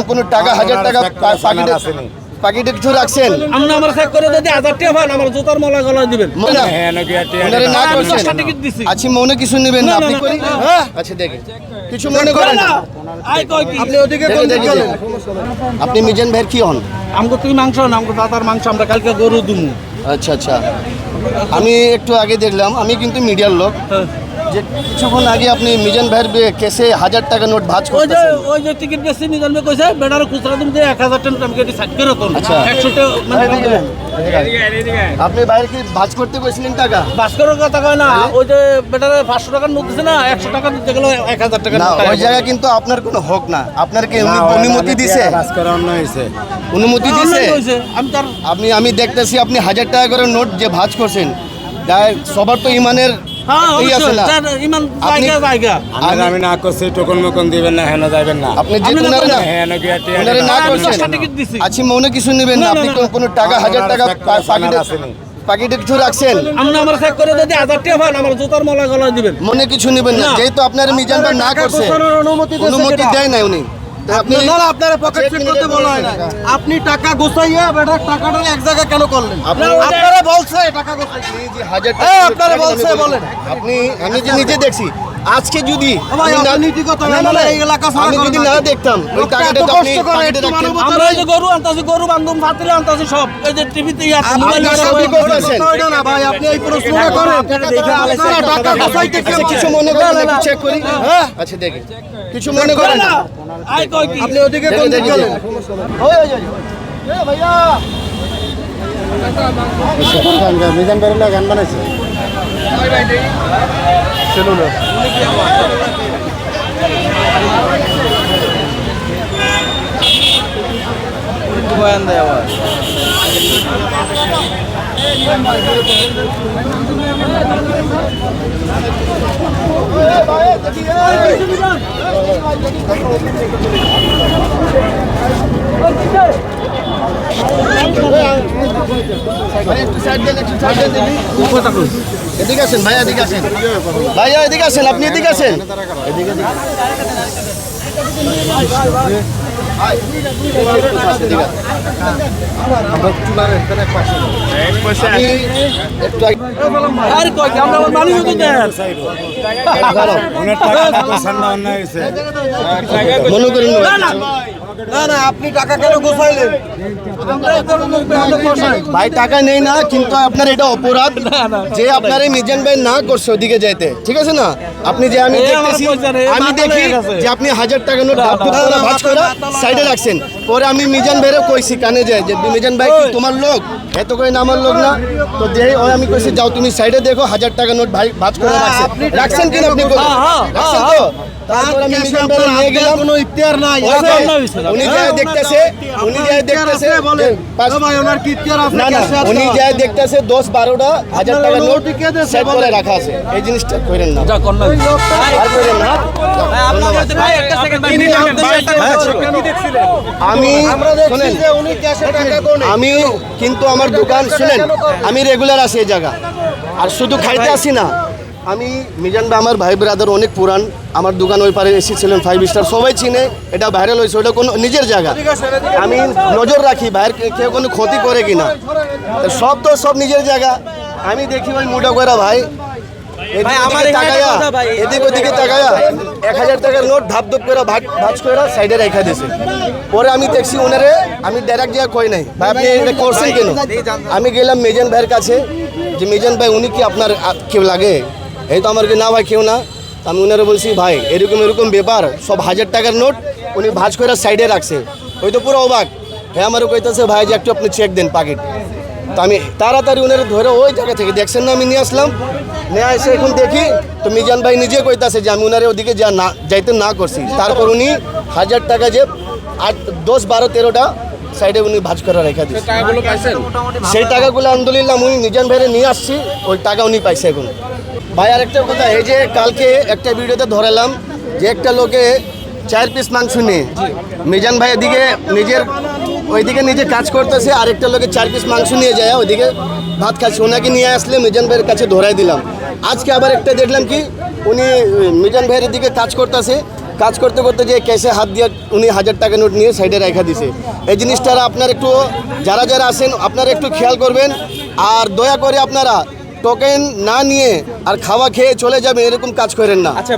কোন- কোনো টাকা হাজার টাকা পাকিটে পাকিটে কিছু রাখছেন? আপনি আমার চেক করে যদি হাজার টাকা পান আমার জুতার মলা গলায় দিবেন। মনে ওনারে না আমি করছেন? দশটা টিকিট দিছি। আচ্ছা মনে কিছু নেবেন না? আপনি করি হ্যাঁ? আচ্ছা দেখে। কিছু মনে করেন। না আই কয় কি? আপনি ওদিকে আপনি মিজান ভাইয়ের কি হন? আমগো তুই মাংস না আমগো দাদার মাংস আমরা কালকে গরু দুমু। আচ্ছা আচ্ছা। আমি একটু আগে দেখলাম আমি কিন্তু মিডিয়ার লোক। যে কিছুক্ষণ আগে আপনি মিজান ভাইয়ের বে- কেসে হাজার টাকা নোট ভাজ ওই যে ওই যে টিকিট বেশি নিজান মে কইছে বেড়ার খুচরা তুমি যে 1000 টাকা আমি কেটে সাইড করে কোন আচ্ছা। 100 টাকা মানে আপনি বাইরে কি ভাজ করতে কইছিলেন টাকা? ভাস্করের কথা কয় না ওই যে বেটারে 500 টাকার নোট দিছে না 100 টাকা দিতে গেল 1000 টাকা না ওই জায়গা কিন্তু আপনার কোনো হক না। আপনার কি উনি অনুমতি দিছে? অনুমতি দিছে? আমি তার আপনি আমি দেখতেছি আপনি হাজার টাকা করে নোট যে ভাজ করছেন গায়ে সবার তো ইমানের হ্যাঁ আমি না করছি টোকন মোকন দিবেন না হেন যাবেন না। আপনি না করছেন। আচ্ছা মনে কিছু নেবেন না। না, আপনি কোনো টাকা হাজার টাকা আমার পা- একটা পাকিটে পাকিটে কিছু রাখছেন? আপনি আমার চেক করে যদি হাজার টাকা পান আমার জুতার মলা গলায় দিবেন। মনে কিছু নেবেন না। না। যেহেতু আপনার মিজান ভাই না করছে অনুমতি অনুমতি দেয় না উনি। আপনি না না আপনার পকেট চেক করতে বলা হয় না। আপনি টাকা গোছাইয়া বেটা টাকাটা এক জায়গায় কেন করলেন? আপনি আপনারা বলছে টাকা হাজার টাকা আপনারা বলছে, বলি, বলেন। আপনি আমি যে নিজে দেখছি আজকে যদি আমি যদি না। দেখতাম ওই টাকাটা আপনি পকেটে রাখতেন। আমরা এই যে গরু আনতাছি গরু বান্ধব ফাতিলে আনতাছি সব। এই যে টিভিতে আপনি সবই করতেছেন। না ভাই আপনি এই প্রশ্নটা করেন। টাকা গোছাইতে আচ্ছা কিছু মনে করেন না চেক করি। হ্যাঁ? আচ্ছা দেখি। কিছু মনে করেন? না আই কয় কি? আপনি ওদিকে কোন দিকে গেলেন? ওই ওই ওই এ ভাইয়া। মিজান বেরোলে গান বানাইছে। ভাই একটু সাইড দেন একটু সাইড দেন দেখি এদিকে আসেন ভাইয়া এদিকে আসেন। ভাইয়া এদিকে আসেন আপনি এদিকে আসেন। মনে করেন না। না আপনি টাকা কেন গোছাইলেন ভাই টাকা নেই না কিন্তু আপনার এটা অপরাধ যে আপনার এই মিজান ভাই না করছে ওদিকে যাইতে। ঠিক আছে না? আপনি যে আমি দেখতেছি আমি দেখি যে আপনি হাজার টাকা নোট ধুপ করে সাইডে রাখছেন। পরে আমি মিজান ভাইরে কইছি কানে যায় যে মিজান ভাই কি তোমার লোক? এত করে না আমার লোক না? তো যে ওই আমি কইছি যাও তুমি সাইডে দেখো হাজার টাকা নোট ভাই ভাঁজ করে রাখছেন রাখছেন কিনা আপনি? হ্যাঁ, হ্যাঁ, রাখছেন তো? তারপর আমি মিজান ভাইরে নিয়ে গেলাম। কোনো ইতিহার নাই। ওই যে আপনার হইছে না। উনি যায় দেখতেছে উনি যায় দেখতেছে বলেন। ভাই ওনার কি ইতিহার আছে না না উনি যায় দেখতেছে দশ বারোটা হাজার টাকা নোট অনুমতি কে দিয়েছে সেট করে রাখা আছে। এই জিনিসটা করেন না। যা কর আর করেন না। ভাই একটা সেকেন্ড ভাই আমি আমি কিন্তু আমার দোকান শুনেন আমি রেগুলার আছি এই জায়গা। আর শুধু খাইতে আসি না। আমি মিজান ভাই আমার ভাই ব্রাদার অনেক পুরান। আমার দোকান ওই পারে এসেছিলেন ফাইভ স্টার সবাই চিনে এটা ভাইরাল হয়েছে ওটা কোনো নিজের জায়গা। আমি নজর রাখি কে- কেউ কোনো ক্ষতি করে কিনা। তো সব তো সব নিজের জায়গা। আমি দেখি ভাই মোটা করে ভাই। এদিকে ভাই। ওদিকে তাকায়া এক হাজার টাকার নোট ধাপ ধপ করে ভাগ ভাজ করে সাইডে রেখা দিয়েছে। পরে আমি দেখছি ওনারে আমি ডাইরেক্ট যা কই নাই। ভাই আপনি এটা করছেন কেন? আমি গেলাম মেজান ভাইয়ের কাছে যে মেজান ভাই উনি কি আপনার কেউ লাগে? এই তো আমার কি না ভাই কেউ না। আমি ওনারে বলছি ভাই এরকম এরকম ব্যাপার সব হাজার টাকার নোট উনি ভাজ করে সাইডে রাখছে। ওই তো পুরো অবাক। হ্যাঁ আমারও কইতেছে ভাই যে একটু আপনি চেক দেন পাকেট তো আমি তাড়াতাড়ি ওনারে ধরে ওই জায়গা থেকে দেখছেন না আমি নিয়ে আসলাম। নিয়ে এসে এখন দেখি। তো মিজান ভাই নিজে কইতাছে যে আমি ওনারে ওদিকে যা না যাইতে না করছি। তারপর উনি হাজার টাকা যে আট দশ বারো তেরোটা সাইডে উনি ভাজ করে রেখে দিচ্ছে সেই টাকাগুলো আলহামদুলিল্লাহ উনি মিজান ভাইরে নিয়ে আসছি ওই টাকা উনি পাইছে এখন। ভাই আর একটা কথা, এই যে কালকে একটা ভিডিওতে ধরালাম যে একটা লোকে চার পিস মাংস নিয়ে, মিজান ভাই এদিকে নিজের, ওইদিকে নিজে কাজ করতেছে, আরেকটা লোকে চার পিস মাংস নিয়ে যায়, ওইদিকে ভাত খাচ্ছে। ওনাকে নিয়ে আসলে মিজান ভাইয়ের কাছে ধরাই দিলাম। আজকে আবার একটা দেখলাম কি, উনি, মিজান ভাইয়ের দিকে কাজ করতেছে। কাজ করতে করতে যে ক্যাশে হাত দিয়ে উনি হাজার টাকা নোট নিয়ে সাইডে রেখা দিছে। এই জিনিসটা আপনার একটু, যারা যারা আছেন, আপনারা একটু খেয়াল করবেন। আর দয়া করে আপনারা টোকেন না নিয়ে আর খাওয়া খেয়ে চলে যাবে এরকম কাজ করেন না। আচ্ছা,